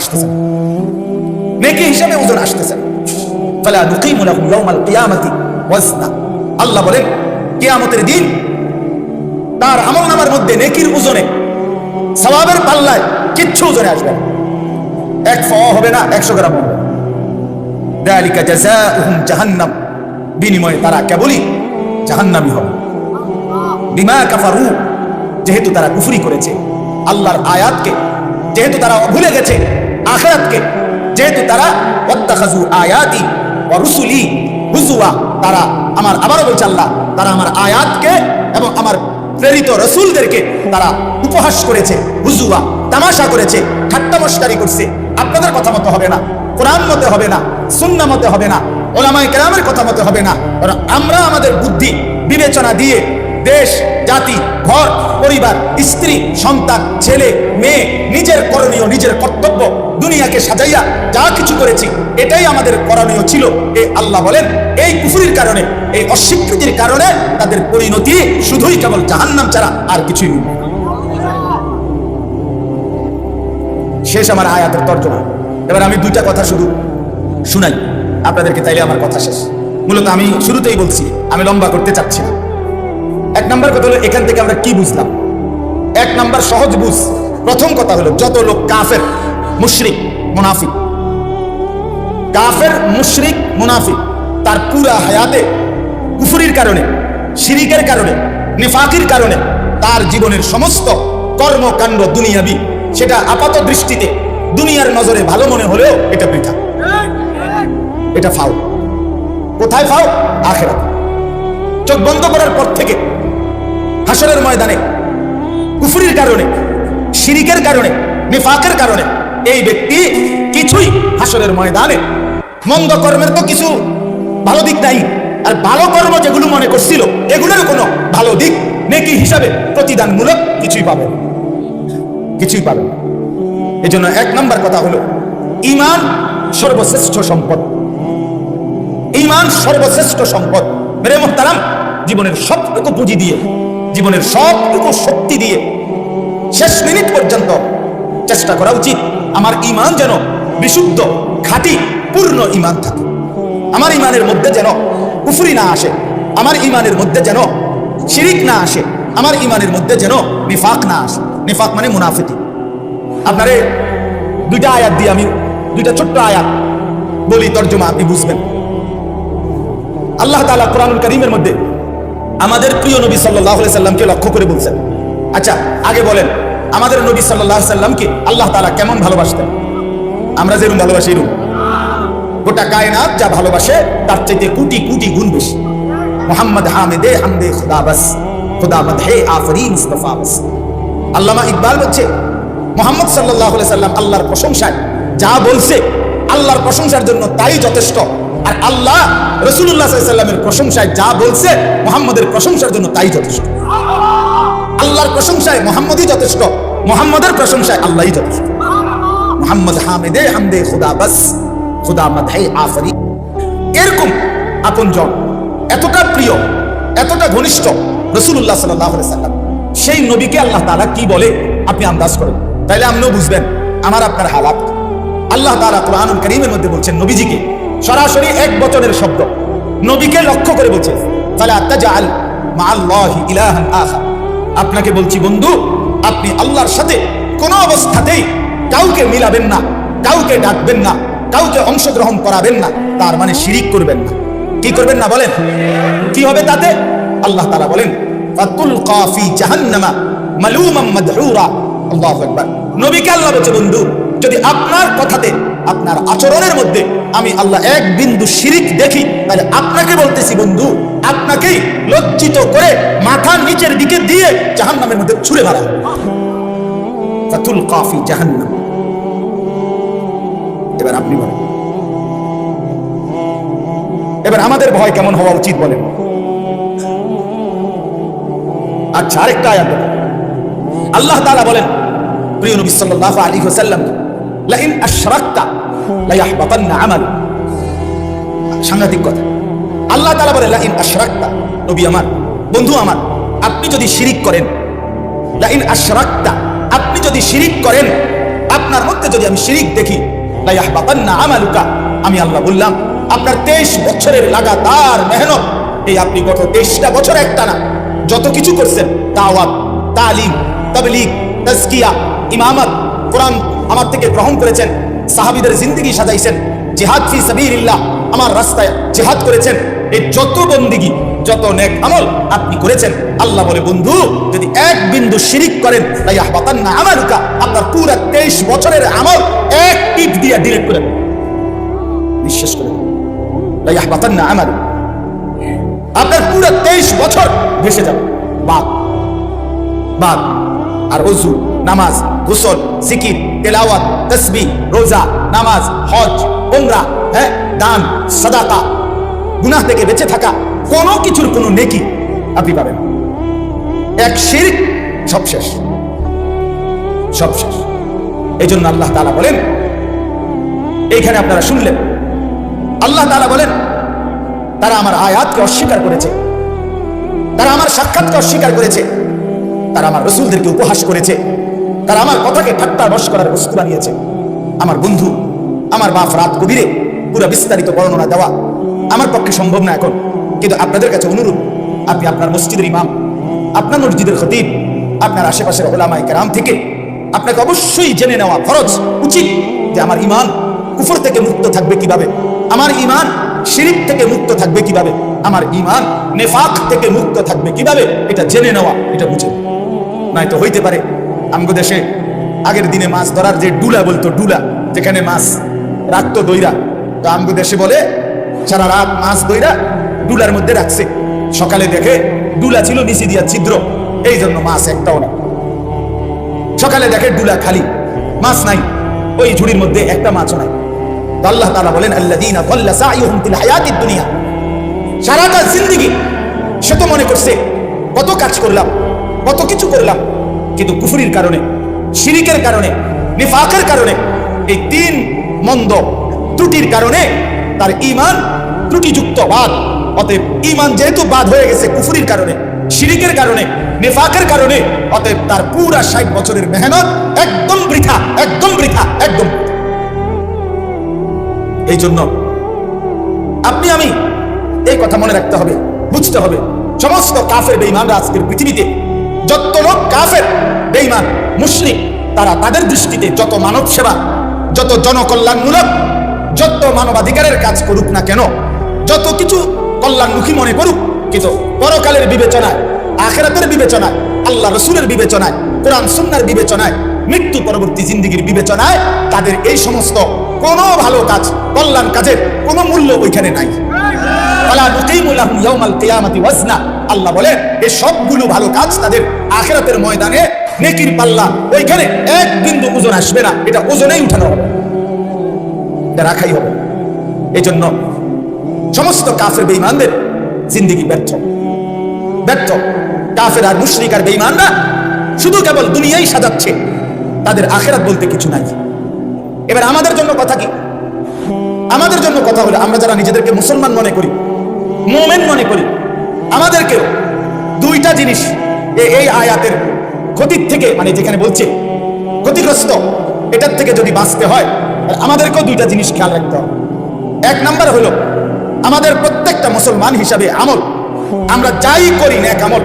আসতেছে। নেকি হিসাবে ওজন আসতেছে। ফালা নুকিমু লাহুম ইয়াউমাল কিয়ামাতি ওয়াজনা। আল্লাহ বলেন, কিয়ামতের দিন তার আমল নামার মধ্যে নেকির ওজনে, সওয়াবের পাল্লায় কিচ্ছু ওজনে আসবে না। এক ফ হবে না, একশো গ্রাম হবে দালিকা জাযাউহুম জাহান্নাম। বিনিময়ে তারা কেবলই জাহান্নামী হবে। বিমা কাফারু, যেহেতু তারা কুফরি করেছে। আল্লাহর আয়াতকে, যেহেতু তারা ভুলে গেছে আখিরাতকে। যেহেতু তারা, ওয়াত্তাখাযু আয়াতি রুসুলি হুজুয়া তারা আমার, আবারও বলছে আল্লাহ, তারা আমার আয়াতকে এবং আমার প্রেরিত রসুলদেরকে তারা উপহাস করেছে হুজুয়া তামাশা করেছে, ঠাট্টা মস্কারি করছে। আপনাদের কথা মতো হবে না, কোরআন মতে হবে না সুন্না মতে হবে না ওলামাই কেরামের কথা মতে হবে না। আমরা আমাদের বুদ্ধি বিবেচনা দিয়ে দেশ, জাতি, ঘর, পরিবার, স্ত্রী, সন্তান, ছেলে, মেয়ে, নিজের করণীয়, নিজের কর্তব্য, দুনিয়াকে সাজাইয়া যা কিছু করেছি, এটাই আমাদের করণীয় ছিল। এই আল্লাহ বলেন, এই কুফুরির কারণে, এই অস্বীকৃতির কারণে তাদের পরিণতি শুধুই কেবল জাহান্নাম ছাড়া আর কিছুই নেই শেষ আমার আয়াতের তর্জমা। এবার আমি দুইটা কথা শুধু শুনাই। আপনাদেরকে তাইলে আমার কথা শেষ। মূলত আমি শুরুতেই বলছি, আমি লম্বা করতে চাচ্ছি না। এক নাম্বার কথা হলো, এখান থেকে আমরা কি বুঝলাম? এক নাম্বার সহজ বুঝ, প্রথম কথা হলো, যত লোক কাফের, মুশরিক, মুনাফিক। কাফের, মুশরিক, মুনাফিক, তার পুরা হায়াতে, কুফুরির কারণে, শিরিকের কারণে, নিফাকির কারণে, তার জীবনের সমস্ত কর্মকাণ্ড দুনিয়াবি, সেটা আপাত দৃষ্টিতে দুনিয়ার নজরে ভালো মনে হলেও এটা বৃথা এটা ফাও। কোথায় ফাও? আখেরাতে। চোখ বন্ধ করার পর থেকে হাসরের ময়দানে, কুফরির কারণে, শিরিকের কারণে, নিফাকের কারণে এই ব্যক্তি কিছুই হাসরের ময়দানে মন্দ কর্মের তো কিছু ভালো দিক নাই। আর ভালো কর্ম যেগুলো মনে করছিল, এগুলোর কোনো ভালো দিক নেকি হিসাবে প্রতিদানমূলক কিছুই পাবে কিছুই পাবে। এই জন্য এক নম্বর কথা হলো ইমান সর্বশ্রেষ্ঠ সম্পদ। ইমান সর্বশ্রেষ্ঠ সম্পদ। মেরে মোহতারাম, জীবনের সবটুকু পুঁজি দিয়ে জীবনের সবটুকু শক্তি দিয়ে শেষ মিনিট পর্যন্ত চেষ্টা করা উচিত। আমার ইমান যেন বিশুদ্ধ, খাঁটি, পূর্ণ ইমান থাকে। আমার ইমানের মধ্যে যেন কুফরি না আসে, আমার ইমানের মধ্যে যেন শিরিক না আসে, আমার ইমানের মধ্যে যেন নিফাক না আসে। নিফাক মানে মুনাফিতি আপনারে দুইটা আয়াত দিয়ে আমি দুইটা ছোট্ট আয়াত বলি, তর্জমা আপনি বুঝবেন। আল্লাহ তালা কোরআনুল করিমের মধ্যে আমাদের প্রিয় নবী সাল্লাহ সাল্লামকে লক্ষ্য করে বলছেন। আচ্ছা আগে বলেন, আমাদের নবী সাল্লাহ সাল্লামকে আল্লাহ তাআলা কেমন ভালোবাসতেন? আমরা যেরকম ভালোবাসি এরকম। গোটা কায়নাত যা ভালোবাসে, তার চাইতে কোটি কোটি গুণ বেশি। মোহাম্মদ হামেদে হামদে খুদা বাস, খুদা মদহে আফরি আল্লামা ইকবাল বলছে, মোহাম্মদ সাল্লাহ সাল্লাম আল্লাহর প্রশংসায় যা বলছে, আল্লাহর প্রশংসার জন্য তাই যথেষ্ট। আর আল্লাহ রসুল্লাহ সাল্লামের প্রশংসায় যা বলছে মোহাম্মদের প্রশংসার জন্য তাই যথেষ্ট। আল্লাহর প্রশংসায় মোহাম্মদই যথেষ্ট, মোহাম্মদের প্রশংসায় আল্লাহই যথেষ্ট। মোহাম্মদ হামেদে হামদে খুদা বাস, খুদা মাধাই আফরি। এরকম আপনজন, এতটা প্রিয়, এতটা ঘনিষ্ঠ রসুল্লাহ সাল্লাহ সাল্লাম সেই নবীকে আল্লাহ তাআলা কি বলে আপনি আন্দাজ করেন? তাইলে আপনিও বুঝবেন, আমার আপনার হালাত। আল্লাহ তাআলা কোরআনুল করিমের মধ্যে বলছেন, নবীজিকে সরাসরি এক বচনের শব্দ। নবীকে লক্ষ্য করে বলছে তাহলে আত্মা জাল মা আল্লাহ আখা আপনাকে বলছি, বন্ধু, আপনি আল্লাহর সাথে কোনো অবস্থাতেই কাউকে মিলাবেন না, কাউকে ডাকবেন না, কাউকে অংশগ্রহণ করাবেন না, তার মানে শিরিক করবেন না। কি করবেন না বলেন? কি হবে তাতে? আল্লাহ তারা বলেন, ফাতুল জাহান্নামা নবীকে আল্লাহ বলছে, বন্ধু, যদি আপনার কথাতে আপনার আচরণের মধ্যে আমি আল্লাহ এক বিন্দু শিরিক দেখি, তাহলে আপনাকে বলতেছি বন্ধু, আপনাকেই লজ্জিত করে মাথা নিচের দিকে দিয়ে জাহান্নামের মধ্যে ছুড়ে মারা কাফি জাহান্নাম। এবার আপনি বলেন। এবার আমাদের ভয় কেমন হওয়া উচিত বলেন? আচ্ছা আরেকটা আয়াত আল্লাহ তাআলা বলেন, প্রিয় নবী সাল্লাল্লাহু আলাইহি ওয়াসাল্লাম লাইন আশরাকতা সাংঘাতিক কথা। আল্লাহ তাআলা বলেন লাইন আশরাকতা, নবী আমার, বন্ধু আমার, আপনি যদি শিরিক করেন, লাইন আশরাকতা, আপনি যদি শিরিক করেন, আপনার মধ্যে যদি আমি শিরিক দেখি লা ইয়াহবাতান্না আমালুকা, আমি আল্লাহ বললাম, আপনার তেইশ বছরের লাগাতার মেহনত, এই আপনি গত তেইশটা বছর একটা না যত কিছু করছেন, দাওয়াত, তালিম, তাবলিগ, তাজকিয়া, ইমামত কোরআন আমার থেকে গ্রহণ করেছেন, সাহাবিদের জিন্দগি সাজাইছেন, জিহাদ ফি সাবিলিল্লাহ আমার রাস্তায় জিহাদ করেছেন, এই যত বন্দিগি, যত নেক আমল আপনি করেছেন, আল্লাহ বলে, বন্ধু, যদি এক বিন্দু শিরিক করেন তাই আহবাতান্না আমালুকা আপনার পুরো তেইশ বছরের আমল এক টিপ দিয়ে ডিলিট করে দেন। বিশ্বাস করে তাই আহবাতান্না আমালু আপনার পুরো তেইশ বছর ভেসে যাবে। বাদ। বাদ। আর অজু। নামাজ, গোসল সিকির তেলাওয়াত তসবি রোজা, নামাজ, হজ, উমরা হ্যাঁ দান, সাদাকা, গুনাহ থেকে বেঁচে থাকা কোনো কিছুর কোনো নেকি আপনি পাবেন এক শিরক সব শেষ। সব শেষ। এই জন্য আল্লাহ তাআলা বলেন, এইখানে আপনারা শুনলেন, আল্লাহ তাআলা বলেন, তারা আমার আয়াতকে অস্বীকার করেছে, তারা আমার সাক্ষাৎকে অস্বীকার করেছে, তারা আমার রসুলদেরকে উপহাস করেছে তারা আমার কথাকে ঠাট্টা বস করার বস্তু বানিয়েছে। আমার বন্ধু, আমার বাপ রাত কবিরে পুরো বিস্তারিত বর্ণনা দেওয়া আমার পক্ষে সম্ভব না এখন। কিন্তু আপনাদের কাছে অনুরোধ, আপনি আপনার মসজিদের ইমাম, আপনার মসজিদের খতিব, আপনার আশেপাশের ওলামাই কেরাম থেকে আপনাকে অবশ্যই জেনে নেওয়া ফরজ, উচিত যে আমার ইমান কুফর থেকে মুক্ত থাকবে কীভাবে? আমার ইমান শিরিক থেকে মুক্ত থাকবে কীভাবে? আমার ইমান নেফাক থেকে মুক্ত থাকবে কীভাবে? এটা জেনে নেওয়া, এটা বুঝে। নয়তো হইতে পারে আমগো দেশে আগের দিনে মাছ ধরার যে ডুলা বলতো, ডুলা, যেখানে মাছ রাখতো দইরা, তো আমগো দেশে বলে, সারা রাত মাছ দইরা ডুলার মধ্যে রাখছে। সকালে দেখে ডুলা ছিল নিচে দিয়া ছিদ্র, এই জন্য মাছ একটাও না সকালে দেখে ডুলা খালি, মাছ নাই, ওই ঝুড়ির মধ্যে একটা মাছও নাই। আল্লাহ তাআলা বলেন হায়াতিদ দুনিয়া। সারাটা জিন্দেগি সে তো মনে করছে, কত কাজ করলাম, কত কিছু করলাম কিন্তু কুফরির কারণে, শিরিকের কারণে, নিফাকের কারণে, এই তিন মন্দ ত্রুটির কারণে তার ইমান ত্রুটিযুক্ত বাদ। অতএব ইমান যেহেতু বাদ হয়ে গেছে কুফুরির কারণে, শিরিকের কারণে, নেফাকের কারণে, অতএব তার পুরা ষাট বছরের মেহনত একদম বৃথা একদম বৃথা, একদম। এই জন্য আপনি, আমি এই কথা মনে রাখতে হবে, বুঝতে হবে, সমস্ত কাফের বেঈমানরা আজকের পৃথিবীতে যত লোক কাফের, বেঈমান মুসলিম তারা তাদের দৃষ্টিতে যত মানব সেবা, যত জনকল্যাণমূলক, যত মানবাধিকারের কাজ করুক না কেন, যত কিছু কল্যাণমুখী মনে করুক, কিন্তু পরকালের বিবেচনায়, আখেরাতের বিবেচনায়, আল্লাহ রসুলের বিবেচনায়, কোরআন সুন্নার বিবেচনায়, মৃত্যু পরবর্তী জিন্দিগির বিবেচনায়, তাদের এই সমস্ত কোনো ভালো কাজ, কল্যাণ কাজের কোনো মূল্য ওইখানে নাই। ফালা নুকিমু লাহুম ইয়াউমাল কিয়ামাতি ওয়াজনা। আল্লাহ বলে এই সবগুলো ভালো কাজ তাদের আখিরাতের ময়দানে নেকির পাল্লা। ওইখানে এক বিন্দু ওজন আসবে না, এটা ওজনেই উঠানো হবে। এটা রাখাই হবে। এই জন্য সমস্ত কাফের বেঈমানদের জিন্দিগি ব্যর্থ। ব্যর্থ। কাফের আর মুশরিক আর বেঈমানরা শুধু কেবল দুনিয়াই সাজাচ্ছে, তাদের আখেরাত বলতে কিছু নাই। এবার আমাদের জন্য কথা কি? আমাদের জন্য কথা হলো, আমরা যারা নিজেদেরকে মুসলমান মনে করি, মোমেন মনে করি আমাদেরকেও দুইটা জিনিস এই আয়াতের ক্ষতির থেকে মানে যেখানে বলছে ক্ষতিগ্রস্ত, এটার থেকে যদি বাঁচতে হয় আমাদেরকেও দুইটা জিনিস খেয়াল রাখতে হবে। এক নাম্বার হলো, আমাদের প্রত্যেকটা মুসলমান হিসাবে আমল, আমরা যাই করি না এক আমল,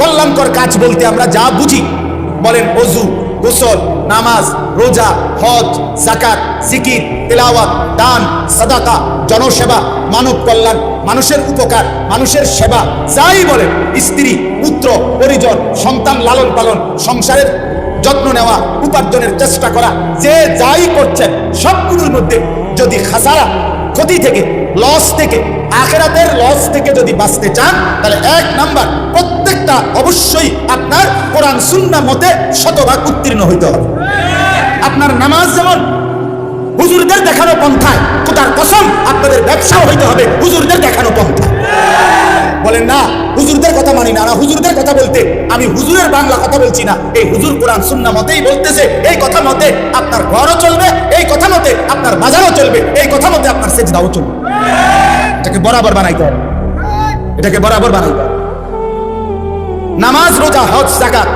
কল্যাণকর কাজ বলতে আমরা যা বুঝি, বলেন অজু, গোসল, নামাজ, রোজা, হজ জাকাত জিকির, তেলাওয়াত, দান, সাদাকা জনসেবা, মানব কল্যাণ, মানুষের উপকার, মানুষের সেবা, যাই বলেন, স্ত্রী, পুত্র, পরিজন, সন্তান লালন পালন, সংসারের যত্ন নেওয়া, উপার্জনের চেষ্টা করা, যে যাই করছেন, সবগুলোর মধ্যে যদি খাসারা ক্ষতি থেকে লস থেকে, আখেরাতের লস থেকে যদি বাঁচতে চান, তাহলে এক নাম্বার, প্রত্যেকটা অবশ্যই আপনার কোরআন সুন্না মতে শতভাগ উত্তীর্ণ হইতে হবে। আপনার নামাজ যেমন হুজুরদের দেখানো পন্থায়। খোদার কসম, আপনাদের ব্যবসাও হইতে হবে হুজুরদের দেখানো পন্থা বলেন না, হুজুরদের কথা মানি না হুজুরদের কথা বলতে। আমি হুজুরের বাংলা কথা বলছি না। এই হুজুর কোরআন সুন্না মতেই বলতেছে, এই কথা মতে আপনার ঘরও চলবে, এই কথা মতে আপনার বাজারও চলবে, এই কথা মতে আপনার সেজদাও চলবে। এটাকে বরাবর বানাইতে হবে। এটাকে বরাবর বানাইতে হবে। নামাজ, রোজা, হজ জাকাত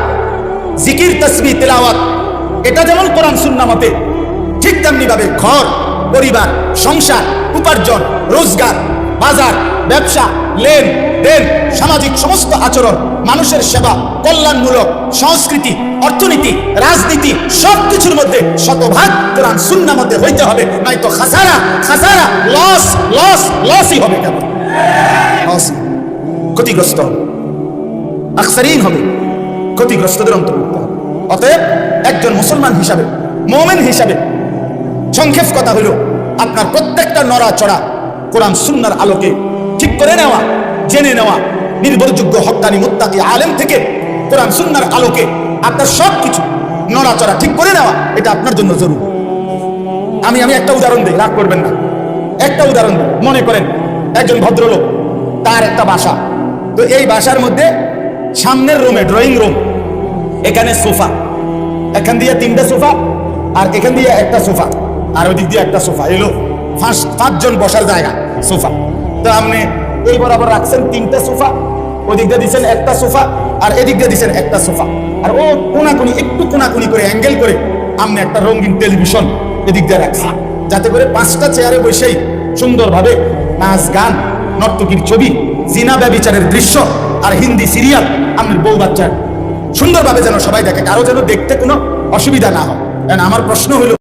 জিকির তসবি তেলাওয়াত, এটা যেমন কোরআন সুন্না মতে ঠিক তেমনি ভাবে ঘর, পরিবার, সংসার, উপার্জন, রোজগার, বাজার, ব্যবসা, লেন দেন, সামাজিক সমস্ত আচরণ, মানুষের সেবা, কল্যাণমূলক সংস্কৃতি, অর্থনীতি, রাজনীতি সব কিছুর মধ্যে শতভাগ কোরআন সুন্না মধ্যে হইতে হবে। নয়তো খাসারা খাসারা লস লস লসই হবে লস ক্ষতিগ্রস্ত হবে। হবে। ক্ষতিগ্রস্তদের অন্তর্ভুক্ত অতএব একজন মুসলমান হিসাবে, মোমেন হিসাবে সংক্ষেপ কথা হলো আপনার প্রত্যেকটা নড়াচড়া কোরআন সুন্নার আলোকে ঠিক করে নেওয়া, জেনে নেওয়া, নির্ভরযোগ্য হক্কানি মুত্তাকি আলেম থেকে কোরআন সুন্নার আলোকে আপনার সব কিছু নড়াচড়া ঠিক করে নেওয়া, এটা আপনার জন্য জরুরি। আমি আমি একটা উদাহরণ দিই, রাগ করবেন না। একটা উদাহরণ দিই, মনে করেন একজন ভদ্রলোক, তার একটা বাসা। তো এই বাসার মধ্যে সামনের রুমে, ড্রয়িং রুম, এখানে সোফা, এখান দিয়ে তিনটা সোফা আর এখান দিয়ে একটা সোফা। আর ওই দিক দিয়ে একটা সোফা। এলো পাঁচ পাঁচজন বসার জায়গা, সোফা। তো আপনি এই বরাবর রাখছেন তিনটা সোফা, ওই দিক দিয়ে দিচ্ছেন একটা সোফা, আর এদিক দিয়ে দিচ্ছেন একটা সোফা। আর ও কোনাকুনি, একটু কোনাকুনি করে অ্যাঙ্গেল করে আপনি একটা রঙিন টেলিভিশন এদিক দিয়ে রাখছেন। যাতে করে পাঁচটা চেয়ারে বসেই সুন্দরভাবে নাচ, গান, নর্তকীর ছবি, জিনা ব্যবিচারের দৃশ্য আর হিন্দি সিরিয়াল আপনার বউ বাচ্চার সুন্দরভাবে যেন সবাই দেখে, কারও যেন দেখতে কোনো অসুবিধা না হয়। কারণ আমার প্রশ্ন হলো